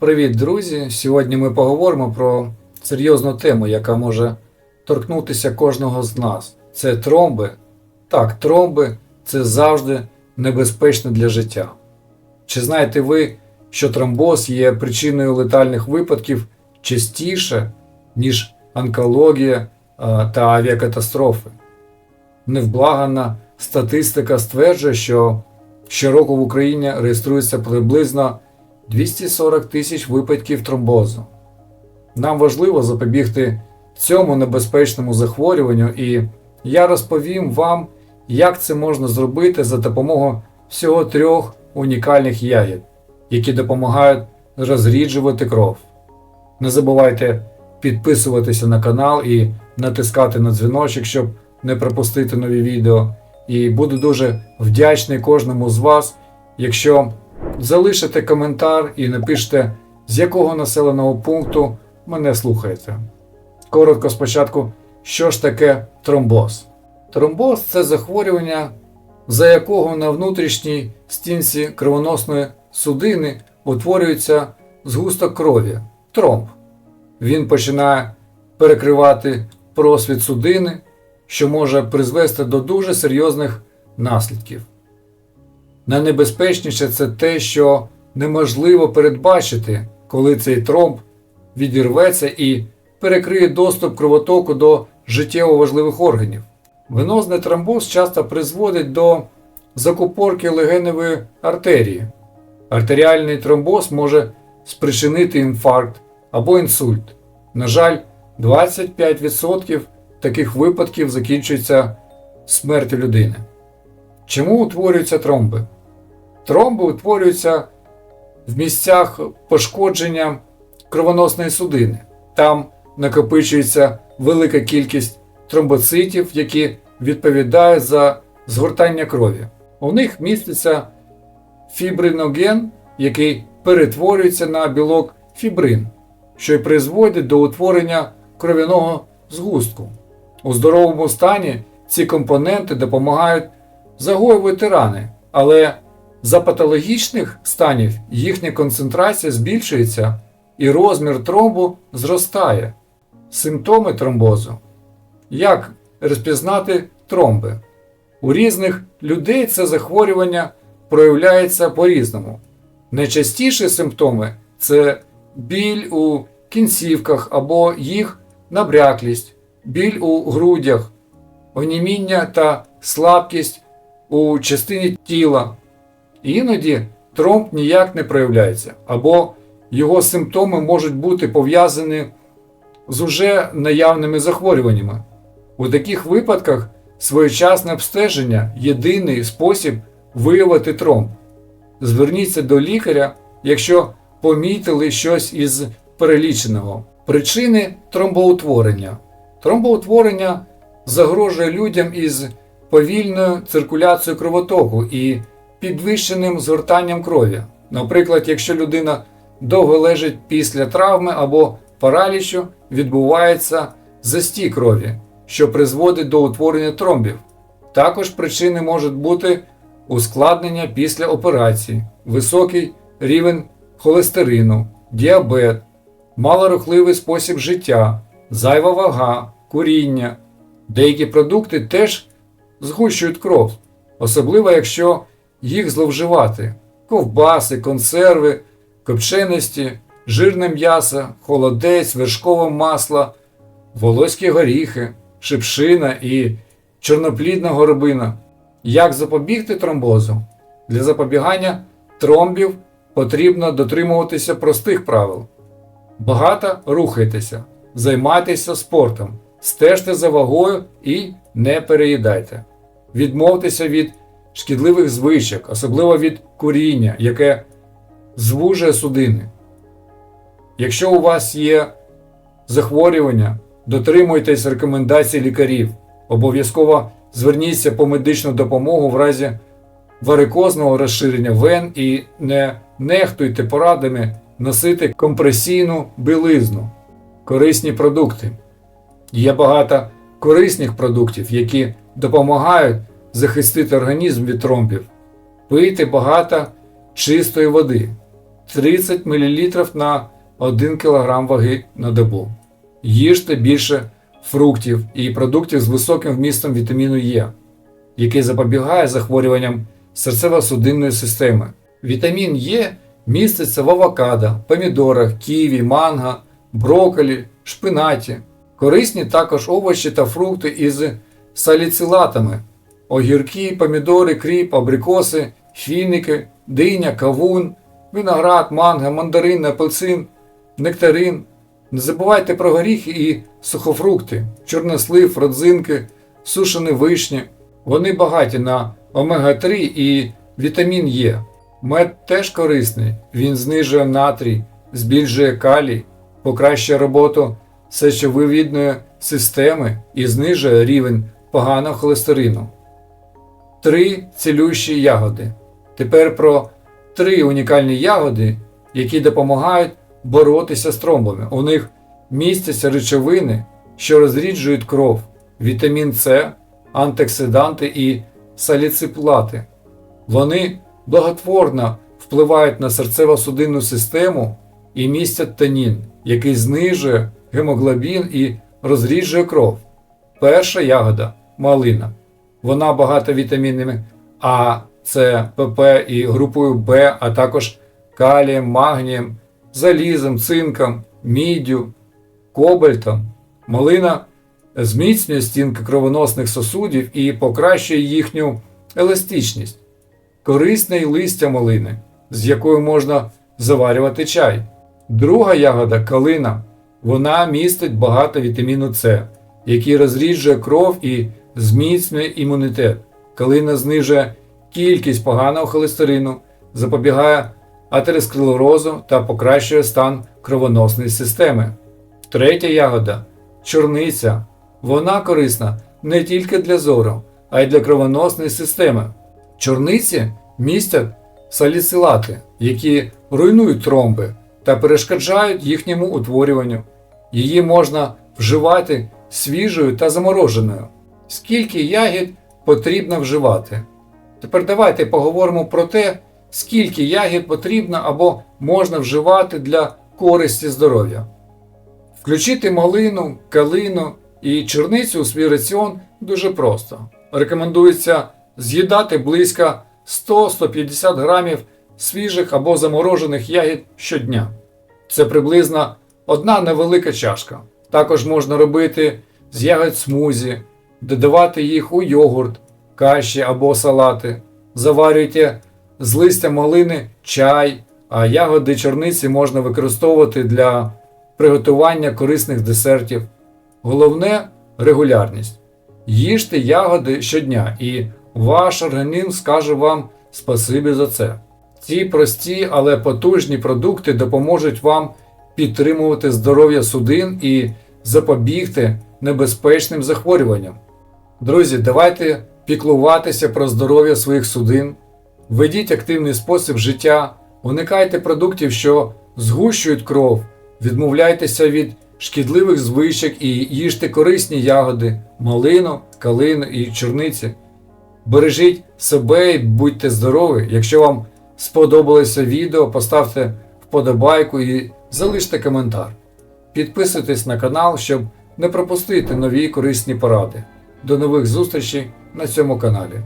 Привіт, друзі! Сьогодні ми поговоримо про серйозну тему, яка може торкнутися кожного з нас. Це тромби. Так, тромби це завжди небезпечно для життя. Чи знаєте ви, що тромбоз є причиною летальних випадків частіше, ніж онкологія та авіакатастрофи? Невблагана статистика стверджує, що щороку в Україні реєструється приблизно 240 тисяч випадків тромбозу. Нам важливо запобігти цьому небезпечному захворюванню, і я розповім вам, як це можна зробити за допомогою всього трьох унікальних ягід, які допомагають розріджувати кров. Не забувайте підписуватися на канал і натискати на дзвіночок, щоб не пропустити нові відео. І буду дуже вдячний кожному з вас, якщо залишите коментар і напишете, з якого населеного пункту мене слухаєте. Коротко спочатку, що ж таке тромбоз? Тромбоз це захворювання, за якого на внутрішній стінці кровоносної судини утворюється згусток крові тромб. Він починає перекривати просвіт судини, що може призвести до дуже серйозних наслідків. Найнебезпечніше це те, що неможливо передбачити, коли цей тромб відірветься і перекриє доступ кровотоку до життєво важливих органів. Венозний тромбоз часто призводить до закупорки легеневої артерії. Артеріальний тромбоз може спричинити інфаркт або інсульт. На жаль, 25% таких випадків закінчується смертю людини. Чому утворюються тромби? Тромби утворюються в місцях пошкодження кровоносної судини. Там накопичується велика кількість тромбоцитів, які відповідають за згортання крові. У них міститься фібриноген, який перетворюється на білок фібрин, що й призводить до утворення кров'яного згустку. У здоровому стані ці компоненти допомагають загоювати рани, але за патологічних станів їхня концентрація збільшується і розмір тромбу зростає. Симптоми тромбозу. Як розпізнати тромби? У різних людей це захворювання проявляється по-різному. Найчастіші симптоми це біль у кінцівках або їх набряклість, біль у грудях, оніміння та слабкість у частині тіла. Іноді тромб ніяк не проявляється, або його симптоми можуть бути пов'язані з уже наявними захворюваннями. У таких випадках своєчасне обстеження єдиний спосіб виявити тромб. Зверніться до лікаря, якщо помітили щось із переліченого. Причини тромбоутворення. Тромбоутворення загрожує людям із повільною циркуляцією кровотоку і підвищеним згортанням крові. Наприклад, якщо людина довго лежить після травми або паралічу, відбувається застій крові, що призводить до утворення тромбів. Також причини можуть бути ускладнення після операції, високий рівень холестерину, діабет, малорухливий спосіб життя, зайва вага, куріння. Деякі продукти теж згущують кров, особливо якщо їх зловживати: ковбаси, консерви, копченості, жирне м'ясо, холодець, вершкове масло, волоські горіхи, шипшина і чорноплідна горобина. Як запобігти тромбозу? Для запобігання тромбів потрібно дотримуватися простих правил. Багато рухайтеся, займайтеся спортом, стежте за вагою і не переїдайте. Відмовтеся від шкідливих звичок, особливо від куріння, яке звужує судини. Якщо у вас є захворювання, дотримуйтесь рекомендацій лікарів. Обов'язково зверніться по медичну допомогу в разі варикозного розширення вен і не нехтуйте порадами носити компресійну білизну, корисні продукти. Є багато корисних продуктів, які допомагають захистити організм від тромбів. Пийте багато чистої води. 30 мл на 1 кг ваги на добу. Їжте більше фруктів і продуктів з високим вмістом вітаміну Е, який запобігає захворюванням серцево-судинної системи. Вітамін Е міститься в авокадо, помідорах, ківі, манго, брокколі, шпинаті. Корисні також овочі та фрукти із саліцилатами, огірки, помідори, кріп, абрикоси, фіники, диня, кавун, виноград, манго, мандарин, апельсин, нектарин. Не забувайте про горіхи і сухофрукти, чорнослив, родзинки, сушені вишні. Вони багаті на омега-3 і вітамін Е. Мед теж корисний, він знижує натрій, збільшує калій, покращує роботу сечовивідної системи і знижує рівень поганого холестерину. Три цілющі ягоди. Тепер про три унікальні ягоди, які допомагають боротися з тромбами. У них містяться речовини, що розріджують кров, вітамін С, антиоксиданти і саліциплати. Вони благотворно впливають на серцево-судинну систему і містять танін, який знижує гемоглобін і розріджує кров. Перша ягода малина. Вона багата вітамінами А, С, ПП і групою Б, а також калієм, магнієм, залізом, цинком, міддю, кобальтом. Малина зміцнює стінки кровоносних сосудів і покращує їхню еластичність. Корисне й листя малини, з якою можна заварювати чай. Друга ягода калина. Вона містить багато вітаміну С, який розріджує кров і зміцнює імунітет. Калина знижує кількість поганого холестерину, запобігає атеросклерозу та покращує стан кровоносної системи. Третя ягода чорниця. Вона корисна не тільки для зору, а й для кровоносної системи. Чорниці містять саліцилати, які руйнують тромби та перешкоджають їхньому утворюванню. Її можна вживати свіжою та замороженою. Скільки ягід потрібно вживати? Тепер давайте поговоримо про те, скільки ягід потрібно або можна вживати для користі здоров'я. Включити малину, калину і чорницю у свій раціон дуже просто. Рекомендується з'їдати близько 100-150 грамів свіжих або заморожених ягід щодня. Це приблизно одна невелика чашка. Також можна робити з ягод смузі, додавати їх у йогурт, каші або салати. Заварюйте з листя малини чай, а ягоди чорниці можна використовувати для приготування корисних десертів. Головне регулярність. Їжте ягоди щодня, і ваш організм скаже вам спасибі за це. Ці прості, але потужні продукти допоможуть вам підтримувати здоров'я судин і запобігти небезпечним захворюванням. Друзі, давайте піклуватися про здоров'я своїх судин, ведіть активний спосіб життя, уникайте продуктів, що згущують кров, відмовляйтеся від шкідливих звичок і їжте корисні ягоди, малину, калину і чорниці. Бережіть себе і будьте здорові. Якщо вам сподобалося відео, поставте вподобайку і залиште коментар. Підписуйтесь на канал, щоб не пропустити нові корисні поради. До нових зустрічей на цьому каналі.